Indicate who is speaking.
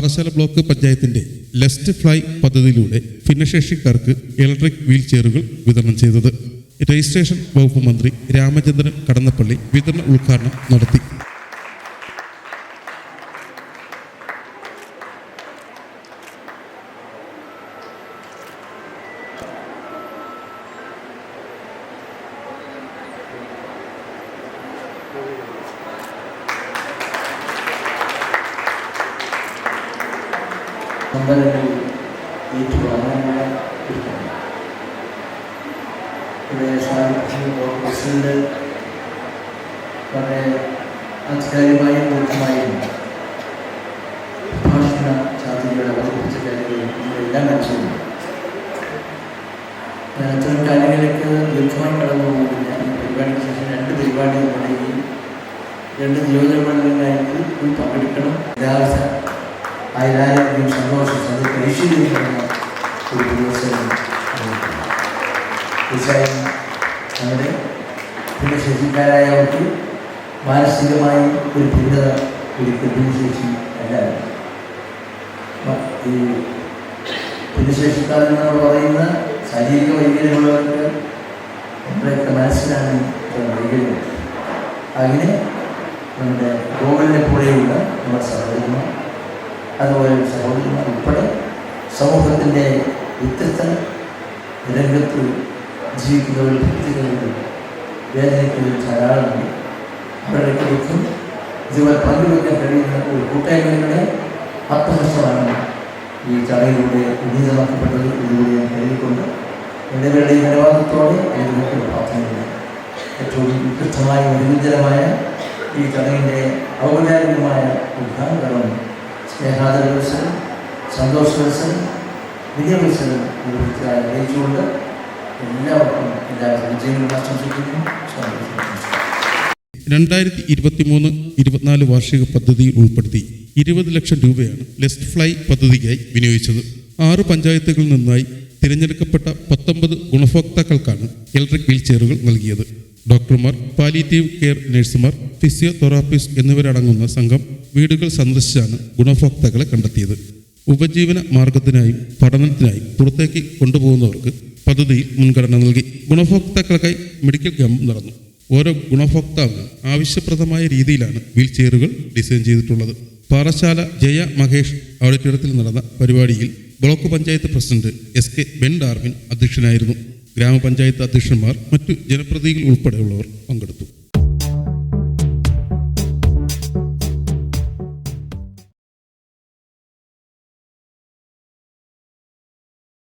Speaker 1: Parassala block പഞ്ചായത്തിന്റെ ലെസ്റ്റ് fly പദ്ധതിയിലൂടെ ഭിന്നശേഷിക്കാർക്ക് ഇലക്ട്രിക് വീൽ ചെയറുകൾ വിതരണം ചെയ്തത്. രജിസ്ട്രേഷൻ വകുപ്പ് മന്ത്രി രാമചന്ദ്രൻ കടന്നപ്പള്ളി വിതരണ ഉദ്ഘാടനം നടത്തി.
Speaker 2: നമ്പരങ്ങൾ ഏറ്റുവാങ്ങാനുള്ള ഇവിടെ പ്രസിഡന്റ് വളരെ ആധികാരികമായും ദീർഘമായും ഭാഷണ ചാതിരികളെ അവതരിപ്പിച്ച കാര്യങ്ങൾ നമ്മളെല്ലാം മനസ്സിലുണ്ട് അത്തരം കാര്യങ്ങളിലേക്ക് ദീർഘമായി കടന്നു പോകുന്നില്ല. പരിപാടിക്ക് ശേഷം രണ്ട് പരിപാടി നമ്മുടെ ഈ രണ്ട് നിയോജക മണ്ഡലങ്ങളിലായിട്ട് തീർച്ചയായും നമ്മുടെ ഭിന്നശേഷിക്കാരായവർക്ക് മാനസികമായി ഒരു ഭിന്നത ഒരു ഭിന്നശേഷി മ- ഈ ഭിന്നശേഷിക്കാർ എന്ന് പറയുന്ന ശാരീരിക വൈകല്യമുള്ളവർക്ക് നമ്മുടെയൊക്കെ മനസ്സിലാണ് വൈകല്യം? അങ്ങനെ നമ്മുടെ ഗോകുലിനെ പോലെയുള്ള നമ്മുടെ സഹോദരന്മാർ അതുപോലെ സഹോദരന്മാർ ഉൾപ്പെടെ സമൂഹത്തിന്റെ വ്യത്യസ്ത രംഗത്ത് ജീവിക്കുന്നവർ വ്യക്തികളുണ്ട് വേദനിക്കുന്നവർ ധാരാളമുണ്ട്. അവരുടെ ദുഃഖം ഇതുപോലെ പങ്കുവയ്ക്കാൻ കഴിയുന്ന ഒരു കൂട്ടായ്മയുടെ ആത്മഹർഷമാണ് ഈ ചടങ്ങിലൂടെ ഉന്നതമാക്കപ്പെട്ടത്. ഇതിലൂടെ ഞാൻ കരുതിക്കൊണ്ട് എല്ലാവരുടെയും അനുവാദത്തോടെ എനിക്ക് പ്രാർത്ഥനയുണ്ട് ഏറ്റവും ഉത്കൃഷ്ടമായ അനുഗ്രഹമായ ഈ ചടങ്ങിന്റെ ഔപചാരികമായ ഉദ്ഘാടനം സ്നേഹാദരവത്സരം സന്തോഷവത്സരം വിജയവത്സരം നിർവഹിച്ചതായി അറിയിച്ചുകൊണ്ട് എല്ലാവർക്കും ഇരുപത്തി
Speaker 1: രണ്ടായിരത്തി ഇരുപത്തിമൂന്ന് ഇരുപത്തിനാല് വാർഷിക പദ്ധതിയിൽ ഉൾപ്പെടുത്തി ഇരുപത് ലക്ഷം രൂപയാണ് ലെസ്റ്റ് ഫ്ലൈ പദ്ധതിക്കായി വിനിയോഗിച്ചത്. ആറ് പഞ്ചായത്തുകളിൽ നിന്നായി തിരഞ്ഞെടുക്കപ്പെട്ട പത്തൊമ്പത് ഗുണഭോക്താക്കൾക്കാണ് ഇലക്ട്രിക് വീൽ ചെയറുകൾ നൽകിയത്. ഡോക്ടർമാർ പാലിയേറ്റീവ് കെയർ നഴ്സുമാർ ഫിസിയോതെറാപ്പിസ്റ്റ് എന്നിവരടങ്ങുന്ന സംഘം വീടുകൾ സന്ദർശിച്ചാണ് ഗുണഭോക്താക്കളെ കണ്ടെത്തിയത്. ഉപജീവന മാർഗത്തിനായും പഠനത്തിനായും പുറത്തേക്ക് കൊണ്ടുപോകുന്നവർക്ക് പദ്ധതിയിൽ മുൻഗണന നൽകി. ഗുണഭോക്താക്കൾക്കായി മെഡിക്കൽ ക്യാമ്പ് നടന്നു. ഓരോ ഗുണഭോക്താവിനും ആവശ്യപ്രദമായ രീതിയിലാണ് വീൽ ചെയറുകൾ ഡിസൈൻ ചെയ്തിട്ടുള്ളത്. പാറശാല ജയ മഹേഷ് ഓഡിറ്റോറിയത്തിൽ നടന്ന പരിപാടിയിൽ block panchayat president S K Ben Darwin അധ്യക്ഷനായിരുന്നു. ഗ്രാമപഞ്ചായത്ത് അധ്യക്ഷന്മാർ മറ്റു ജനപ്രതിനിധികൾ ഉൾപ്പെടെയുള്ളവർ പങ്കെടുത്തു.